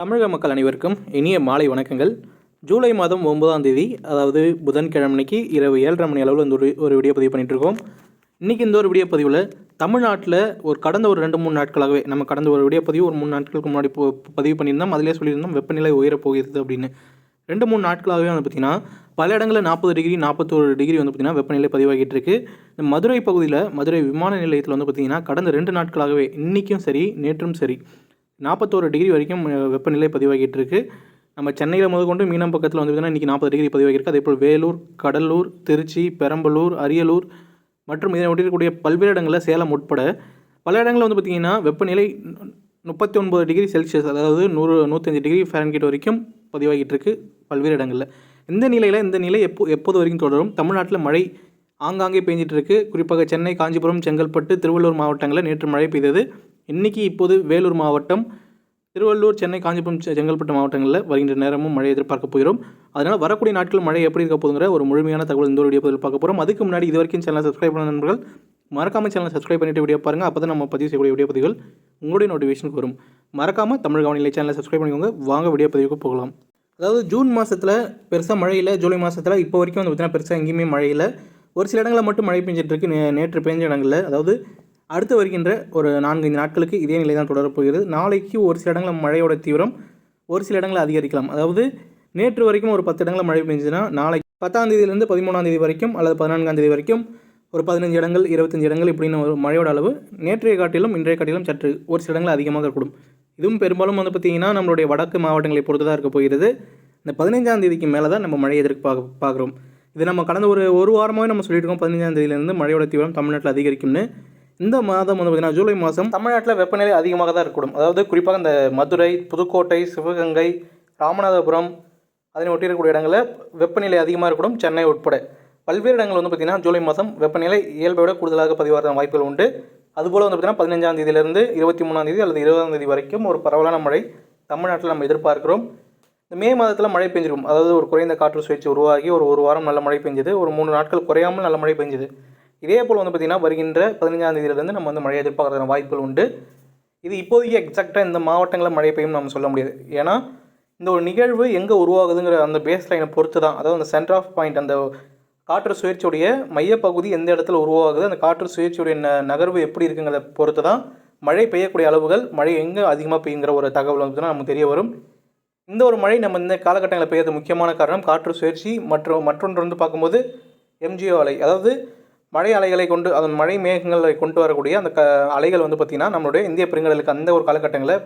தமிழக மக்கள் அனைவருக்கும் இனிய மாலை வணக்கங்கள். ஜூலை மாதம் ஒன்பதாம் தேதி அதாவது புதன்கிழமைக்கு இரவு ஏழரை மணி அளவில் இந்த ஒரு ஒரு வீடியோ பதிவு பண்ணிட்டு இன்றைக்கி இந்த ஒரு வீடியோ பதிவில் தமிழ்நாட்டில் ஒரு கடந்த ஒரு ரெண்டு மூணு நாட்களாகவே நம்ம கடந்த ஒரு வீடியோ பதிவு ஒரு மூணு நாட்களுக்கு முன்னாடி பதிவு பண்ணியிருந்தோம். அதிலே சொல்லியிருந்தோம் வெப்பநிலை உயரப் போகிறது அப்படின்னு. ரெண்டு மூணு நாட்களாகவே வந்து பார்த்திங்கன்னா பல இடங்களில் நாற்பது டிகிரி நாற்பத்தோரு டிகிரி வந்து பார்த்திங்கன்னா வெப்பநிலை பதிவாகிட்டு இருக்கு இந்த மதுரை பகுதியில் மதுரை விமான நிலையத்தில் வந்து பார்த்திங்கன்னா கடந்த ரெண்டு நாட்களாகவே இன்றைக்கும் சரி நேற்றும் சரி. நாற்பத்தோரு டிகிரி வரைக்கும் வெப்பநிலை பதிவாகிட்டு இருக்கு நம்ம சென்னையில் முதற்கொண்டு மீனம் பக்கத்தில் வந்து பார்த்தீங்கன்னா இன்றைக்கி நாற்பது டிகிரி பதிவாகியிருக்கு. அதே போல் வேலூர் கடலூர் திருச்சி பெரம்பலூர் அரியலூர் மற்றும் இதனை ஒட்டியிருக்கக்கூடிய பல்வேறு இடங்களில் சேலம் உட்பட பல இடங்களில் வந்து பார்த்திங்கன்னா வெப்பநிலை முப்பத்தி ஒன்பது டிகிரி செல்சியஸ் அதாவது நூறு நூற்றஞ்சு டிகிரி ஃபேரன்கிட் வரைக்கும் பதிவாகிட்டுருக்கு பல்வேறு இடங்களில். இந்த நிலையில் இந்த நிலை எப்போ எப்போது வரைக்கும் தொடரும்? தமிழ்நாட்டில் மழை ஆங்காங்கே பெஞ்சிட்டு இருக்கு குறிப்பாக சென்னை காஞ்சிபுரம் செங்கல்பட்டு திருவள்ளூர் மாவட்டங்களில் நேற்று மழை பெய்தது. இன்றைக்கி இப்போது வேலூர் மாவட்டம் திருவள்ளூர் சென்னை காஞ்சிபுரம் செங்கல்பட்டு மாவட்டங்களில் வருகின்ற நேரமும் மழை எதிர்பார்க்க போகிறோம். அதனால் வரக்கூடிய நாட்கள் மழை எப்படி இருக்க போதுங்கிற ஒரு முழுமையான தகவல் இந்த ஒரு வீடியோ பதில் பார்க்க போகிறோம் அதுக்கு முன்னாடி இது வரைக்கும் சேனலை சப்ஸ்கிரைப் பண்ண நண்பர்கள் மறக்காமல் சேனலை சப்ஸ்கிரைப் பண்ணிட்டு வீடியோ பாருங்கள் அப்போ தான் நம்ம பதிவு செய்யக்கூடிய வீடியோ பதிவுகள் உங்களுடைய நோட்டிஃபிகேஷனுக்கு வரும். மறக்காமல் தமிழ் கவனிலை சேனலை சப்ஸ்கிரைப் பண்ணிக்கோங்க. வாங்க வீடியோ பதிவுக்கு போகலாம். அதாவது ஜூன் மாதத்தில் பெருசாக மழை இல்லை ஜூலை மாதத்தில் இப்போ வரைக்கும் வந்து பார்த்தீங்கன்னா பெருசாக எங்கேயுமே மழை இல்லை. ஒரு சில இடங்களில் மட்டும் மழை பெஞ்சிட்ருக்கு நே நேற்று பெஞ்ச இடங்களில். அதாவது அடுத்து வருகின்ற ஒரு நான்கைந்து நாட்களுக்கு இதே நிலை தான் தொடரப்போகிறது நாளைக்கு ஒரு சில இடங்களில் மழையோட தீவிரம் ஒரு சில இடங்களில் அதிகரிக்கலாம். அதாவது நேற்று வரைக்கும் ஒரு பத்து இடங்களில் மழை பெஞ்சதுன்னா நாளைக்கு பத்தாம் தேதியிலேருந்து பதிமூணாம் தேதி வரைக்கும் அல்லது பதினான்காம் தேதி வரைக்கும் ஒரு பதினஞ்சு இடங்கள் இருபத்தஞ்சு இடங்கள் இப்படின்னு ஒரு மழையோட அளவு நேற்றைய காட்டிலும் இன்றைய காட்டிலும் சற்று ஒரு சில இடங்கள் அதிகமாக இருக்கக்கூடும் இதுவும் பெரும்பாலும் வந்து பார்த்திங்கன்னா நம்மளுடைய வடக்கு மாவட்டங்களை பொறுத்து தான் இருக்க போகிறது. இந்த பதினைஞ்சாம் தேதிக்கு மேலே தான் நம்ம மழை எதிர்பார்க்க பார்க்குறோம். இது நம்ம கடந்த ஒரு ஒரு வாரமாகவே நம்ம சொல்லிட்டு இருக்கோம் பதினஞ்சாம் தேதியிலேருந்து மழையோட தீவிரம் தமிழ்நாட்டில் அதிகரிக்கும்னு. இந்த மாதம் வந்து பார்த்திங்கன்னா ஜூலை மாதம் தமிழ்நாட்டில் வெப்பநிலை அதிகமாக தான் இருக்கக்கூடும். அதாவது குறிப்பாக இந்த மதுரை புதுக்கோட்டை சிவகங்கை ராமநாதபுரம் அதனை ஒட்டி இருக்கக்கூடிய இடங்களில் வெப்பநிலை அதிகமாக இருக்கக்கூடும் சென்னை உட்பட. பல்வேறு இடங்கள் வந்து பார்த்திங்கன்னா ஜூலை மாதம் வெப்பநிலை இயல்பை விட கூடுதலாக பதிவாக வாய்ப்புகள் உண்டு. அதுபோல் வந்து பார்த்திங்கன்னா பதினஞ்சாம் தேதியிலிருந்து இருபத்தி மூணாம் தேதி அல்லது இருபதாம் தேதி வரைக்கும் ஒரு பரவலான மழை தமிழ்நாட்டில் நம்ம எதிர்பார்க்கிறோம். இந்த மே மாதத்தில் மழை பெஞ்சிருக்கும். அதாவது ஒரு குறைந்த காற்று சுழற்சி உருவாகி ஒரு ஒரு வாரம் நல்ல மழை பெஞ்சுது ஒரு மூணு நாட்கள் குறையாமல் நல்ல மழை பெஞ்சுது. இதே போல் வந்து பார்த்திங்கன்னா வருகின்ற பதினஞ்சாம் தேதியிலிருந்து நம்ம வந்து மழையை எதிர்பார்க்கறதுக்கான வாய்ப்புகள் உண்டு. இது இப்போதைக்கு எக்ஸாக்டாக இந்த மாவட்டங்களில் மழை பெய்யும் நம்ம சொல்ல முடியாது. ஏன்னா இந்த ஒரு நிகழ்வு எங்கே உருவாகுதுங்கிற அந்த பேஸ் லைனை பொறுத்து தான் அதாவது அந்த சென்டர் ஆஃப் பாயிண்ட் அந்த காற்று சுழற்சியுடைய மையப்பகுதி எந்த இடத்துல உருவாகுது அந்த காற்று சுழற்சியுடைய நகர்வு எப்படி இருக்குங்கிறத பொறுத்து தான் மழை பெய்யக்கூடிய அளவுகள் மழை எங்கே அதிகமாக பெய்யுங்கிற ஒரு தகவல் வந்து நமக்கு தெரிய வரும். இந்த ஒரு மழை நம்ம இந்த காலகட்டங்களில் பெய்யறது முக்கியமான காரணம் காற்று சுழற்சி மற்றும் மற்றொன்று வந்து பார்க்கும்போது எம்ஜிஓ அலை அதாவது மழை அலைகளை கொண்டு அதன் மழை மேகங்களை கொண்டு வரக்கூடிய அந்த க அலைகள் வந்து பார்த்திங்கன்னா நம்மளுடைய இந்திய பெருங்கடலுக்கு அந்த ஒரு காலகட்டங்களில்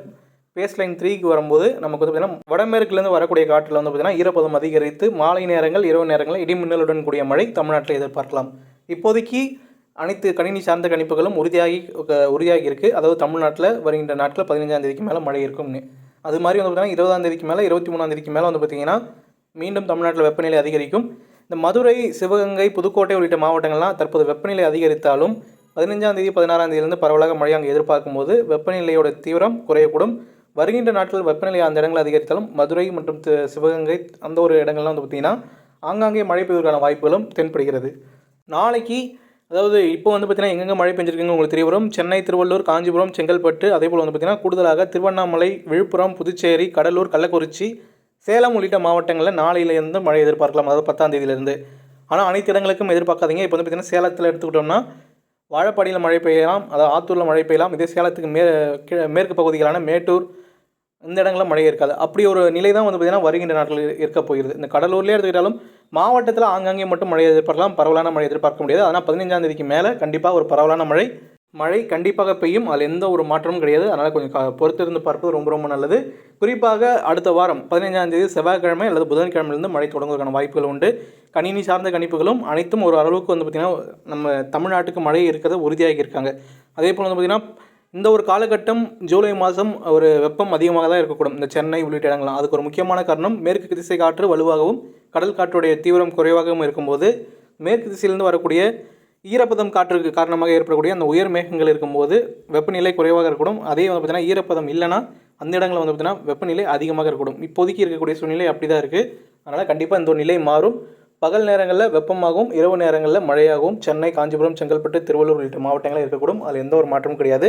பேஸ் லைன் த்ரீக்கு வரும்போது நமக்கு வந்து பார்த்திங்கன்னா வடமேற்குலேருந்து வரக்கூடிய காற்றில் வந்து பார்த்திங்கன்னா ஈரப்பதம் அதிகரித்து மாலை நேரங்கள் இரவு நேரங்களில் இடிமின்னலுடன் கூடிய மழை தமிழ்நாட்டில் எதிர்பார்க்கலாம். இப்போதைக்கு அனைத்து கணினி சார்ந்த கணிப்புகளும் உறுதியாகி உறுதியாகி இருக்குது அதாவது தமிழ்நாட்டில் வருகின்ற நாட்டில் பதினஞ்சாம் தேதிக்கு மேலே மழை இருக்கும்னு. அது மாதிரி வந்து பார்த்திங்கன்னா இருபதாம் தேதிக்கு மேலே இருபத்தி மூணாம் தேதிக்கு மேலே வந்து பார்த்திங்கன்னா மீண்டும் தமிழ்நாட்டில் வெப்பநிலை அதிகரிக்கும். இந்த மதுரை சிவகங்கை புதுக்கோட்டை உள்ளிட்ட மாவட்டங்கள்லாம் தற்போது வெப்பநிலை அதிகரித்தாலும் பதினஞ்சாம் தேதி பதினாறாம் தேதியிலிருந்து பரவலாக மழை அங்கே எதிர்பார்க்கும் போது வெப்பநிலையோட தீவிரம் குறையக்கூடும். வருகின்ற நாட்கள் வெப்பநிலை அந்த இடங்கள் அதிகரித்தாலும் மதுரை மற்றும் சிவகங்கை அந்த ஒரு இடங்கள்லாம் வந்து பார்த்திங்கன்னா ஆங்காங்கே மழை பெய்வதற்கான வாய்ப்புகளும் தென்படுகிறது. நாளைக்கு அதாவது இப்போ வந்து பார்த்தீங்கன்னா எங்கெங்கே மழை பெஞ்சிருக்குங்க உங்களுக்கு தெரிய வரும். சென்னை திருவள்ளூர் காஞ்சிபுரம் செங்கல்பட்டு அதே போல் வந்து பார்த்திங்கன்னா கூடுதலாக திருவண்ணாமலை விழுப்புரம் புதுச்சேரி கடலூர் கள்ளக்குறிச்சி சேலம் உள்ளிட்ட மாவட்டங்களில் நாளையிலேருந்து மழை எதிர்பார்க்கலாம். அதாவது பத்தாம் தேதியிலேருந்து. ஆனால் அனைத்து இடங்களுக்கும் எதிர்பார்க்காதீங்க. இப்போ வந்து பார்த்தீங்கன்னா சேலத்தில் எடுத்துக்கிட்டோம்னா வாழப்பாடியில் மழை பெய்யலாம். அதாவது ஆத்தூரில் மழை பெய்யலாம். இதே சேலத்துக்கு மே கீழே மேற்கு பகுதிகளான மேட்டூர் இந்த இடங்களில் மழை இருக்காது. அப்படி ஒரு நிலை தான் வந்து பார்த்திங்கன்னா வருகின்ற நாட்களில் இருக்க போகிறது. இந்த கடலூர்லேயே எடுத்துக்கிட்டாலும் மாவட்டத்தில் ஆங்காங்கே மட்டும் மழை எதிர்பார்க்கலாம். பரவலான மழை எதிர்பார்க்க முடியாது. ஆனால் பதினஞ்சாம் தேதிக்கு மேலே கண்டிப்பாக ஒரு பரவலான மழை மழை கண்டிப்பாக பெய்யும். அதில் எந்த ஒரு மாற்றமும் கிடையாது. அதனால் கொஞ்சம் க- பொறுத்திருந்து பார்ப்பது ரொம்ப ரொம்ப நல்லது. குறிப்பாக அடுத்த வாரம் பதினைஞ்சாம் தேதி செவ்வாய்க்கிழமை அல்லது புதன்கிழமையிலிருந்து மழை தொடங்குவதற்கான வாய்ப்புகள் உண்டு. கணினி சார்ந்த கணிப்புகளும் அனைத்தும் ஒரு அளவுக்கு வந்து பார்த்திங்கன்னா நம்ம தமிழ்நாட்டுக்கு மழை இருக்கிறத உறுதியாகி இருக்காங்க. அதே போல் வந்து பார்த்திங்கன்னா இந்த ஒரு காலகட்டம் ஜூலை மாதம் ஒரு வெப்பம் அதிகமாக தான் இருக்கக்கூடும். இந்த சென்னை உள்ளிட்ட இடங்கள்லாம். அதுக்கு ஒரு முக்கியமான காரணம் மேற்கு திசை காற்று வலுவாகவும் கடல் காற்றுடைய தீவிரம் குறைவாகவும் இருக்கும்போது மேற்கு திசையிலிருந்து வரக்கூடிய ஈரப்பதம் காற்றுக்கு காரணமாக ஏற்படக்கூடிய அந்த உயர் மேகங்கள் இருக்கும்போது வெப்பநிலை குறைவாக இருக்கக்கூடும் அதே வந்து பார்த்திங்கன்னா ஈரப்பதம் இல்லைன்னா அந்த இடங்களில் வந்து பார்த்திங்கன்னா வெப்பநிலை அதிகமாக இருக்கக்கூடும் இப்போதைக்கு இருக்கக்கூடிய சூழ்நிலை அப்படி தான் இருக்குது அதனால் கண்டிப்பாக இந்த ஒரு நிலை மாறும். பகல் நேரங்களில் வெப்பமாகவும் இரவு நேரங்களில் மழையாகவும் சென்னை காஞ்சிபுரம் செங்கல்பட்டு திருவள்ளூர் உள்ளிட்ட மாவட்டங்களில் இருக்கக்கூடும். அதில் எந்த ஒரு மாற்றமும் கிடையாது.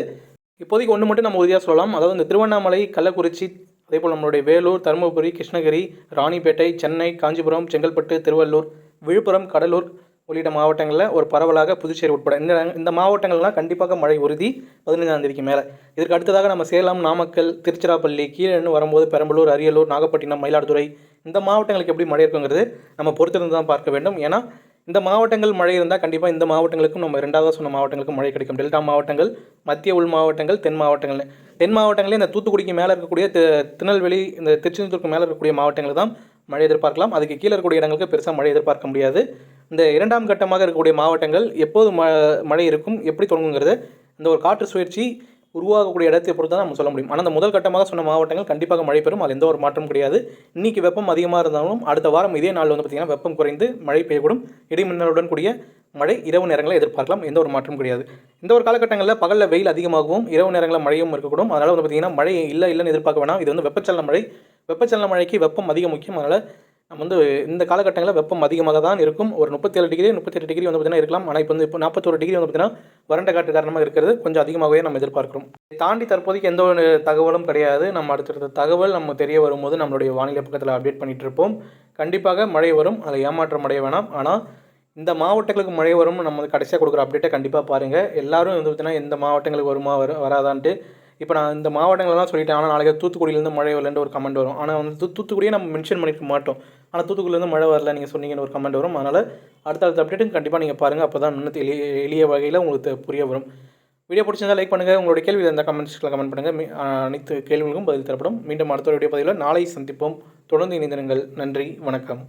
இப்போதைக்கு ஒன்று மட்டும் நம்ம உறுதியாக சொல்லலாம். அதாவது இந்த திருவண்ணாமலை கள்ளக்குறிச்சி அதேபோல் நம்மளுடைய வேலூர் தருமபுரி கிருஷ்ணகிரி ராணிப்பேட்டை சென்னை காஞ்சிபுரம் செங்கல்பட்டு திருவள்ளூர் விழுப்புரம் கடலூர் உள்ளிட்ட மாவட்டங்களில் ஒரு பரவலாக புதுச்சேரி உட்பட இந்த இந்த மாவட்டங்கள்லாம் கண்டிப்பாக மழை உறுதி பதினைஞ்சாம் தேதிக்கு மேலே. இதற்கு அடுத்ததாக நம்ம சேலம் நாமக்கல் திருச்சிராப்பள்ளி கீழன்னு வரும்போது பெரம்பலூர் அரியலூர் நாகப்பட்டினம் மயிலாடுதுறை இந்த மாவட்டங்களுக்கு எப்படி மழை இருக்குங்கிறது நம்ம பொறுத்திருந்து தான் பார்க்க வேண்டும். ஏன்னா இந்த மாவட்டங்கள் மழை இருந்தால் கண்டிப்பாக இந்த மாவட்டங்களுக்கும் நம்ம ரெண்டாவது சொன்ன மாவட்டங்களுக்கும் மழை கிடைக்கும். டெல்டா மாவட்டங்கள் மத்திய உள் மாவட்டங்கள் தென் மாவட்டங்கள். தென் மாவட்டங்களே இந்த தூத்துக்குடிக்கு மேலே இருக்கக்கூடிய திருநெல்வேலி இந்த திருச்செந்தூருக்கு மேலே இருக்கக்கூடிய மாவட்டங்கள் தான் மழை எதிர்பார்க்கலாம். அதுக்கு கீழே இருக்கக்கூடிய இடங்களுக்கு பெருசாக மழை எதிர்பார்க்க முடியாது. இந்த இரண்டாம் கட்டமாக இருக்கக்கூடிய மாவட்டங்கள் எப்போது ம மழை இருக்கும் எப்படி தொடங்குங்கிறது இந்த ஒரு காற்று சுழற்சி உருவாகக்கூடிய இடத்தை பொறுத்து தான் நம்ம சொல்ல முடியும். ஆனால் அந்த முதல் கட்டமாக சொன்ன மாவட்டங்கள் கண்டிப்பாக மழை பெறும். அது எந்த ஒரு மாற்றமும் கிடையாது. இன்னைக்கு வெப்பம் அதிகமாக இருந்தாலும் அடுத்த வாரம் இதே நாள் வந்து பார்த்திங்கன்னா வெப்பம் குறைந்து மழை பெய்யக்கூடும். இடிமின்னலுடன் கூடிய மழை இரவு நேரங்களில் எதிர்பார்க்கலாம். எந்த ஒரு மாற்றமும் கிடையாது. இந்த ஒரு காலகட்டங்களில் பகலில் வெயில் அதிகமாகவும் இரவு நேரங்களில் மழையும் இருக்கக்கூடும். அதனால் வந்து பார்த்திங்கன்னா மழை இல்லை இல்லைன்னு எதிர்பார்க்க வேணாம். இது வந்து வெப்பச்சலன மழை. வெப்பச்சலன மழைக்கு வெப்பம் அதிக முக்கியம் அதனால் நம்ம வந்து இந்த காலகட்டங்களில் வெப்பம் அதிகமாக தான் இருக்கும். ஒரு முப்பத்தேழு டிகிரி முப்பத்தெட்டு டிகிரி வந்து பார்த்தீங்கன்னா இருக்கலாம். ஆனால் இப்போ வந்து இப்போ நாற்பத்தோரு டிகிரி வந்து பார்த்தீங்கன்னா வறண்ட காற்று காரணமாக இருக்கிறது. கொஞ்சம் அதிகமாகவே நம்ம எதிர்பார்க்கிறோம். இதை தாண்டி தற்போதைக்கு எந்த ஒரு தகவலும் கிடையாது. நம்ம அடுத்தடுத்த தகவல் நம்ம தெரிய வரும்போது நம்மளுடைய வானிலை பக்கத்தில் அப்டேட் பண்ணிட்டு இருப்போம். கண்டிப்பாக மழை வரும். அதை ஏமாற்றம் அடைய வேணாம். ஆனால் இந்த மாவட்டங்களுக்கு மழை வரும்னு நம்ம கடைசியாக கொடுக்குற அப்டேட்டை கண்டிப்பாக பாருங்கள் எல்லாரும் வந்து பார்த்தீங்கன்னா எந்த மாவட்டங்களுக்கு வருமா வர வராதான்ட்டு இப்போ நான் இந்த மாவட்டங்கள்லாம் சொல்லிட்டேன். ஆனால் நாளைக்கு தூத்துக்குடியிலேருந்து மழை வரலன்ற ஒரு கமெண்ட் வரும். ஆனால் வந்து தூ- தூத்துக்குடியே நம்ம மென்ஷன் பண்ணிக்க மாட்டோம். ஆனால் தூத்துக்குடியிலேருந்து மழை வரல நீங்கள் சொன்னீங்கன்னு ஒரு கமெண்ட் வரும். அதனால் அடுத்தடுத்த அப்டேட்டும் கண்டிப்பாக நீங்கள் பாருங்கள் அப்போ தான் இன்னும் எளிய எளிய வகையில் உங்களுக்கு புரிய வரும். வீடியோ பிடிச்சிருந்தா லைக் பண்ணுங்கள் உங்களுடைய கேள்வி இந்த கமெண்ட்ஸில் கமெண்ட் பண்ணுங்கள் அனைத்து கேள்விகளுக்கும் பதில் தரப்படும். மீண்டும் அடுத்த வீடியோ பதிவில் நாளை சந்திப்போம். தொடர்ந்து இணைந்திருங்கள். நன்றி. வணக்கம்.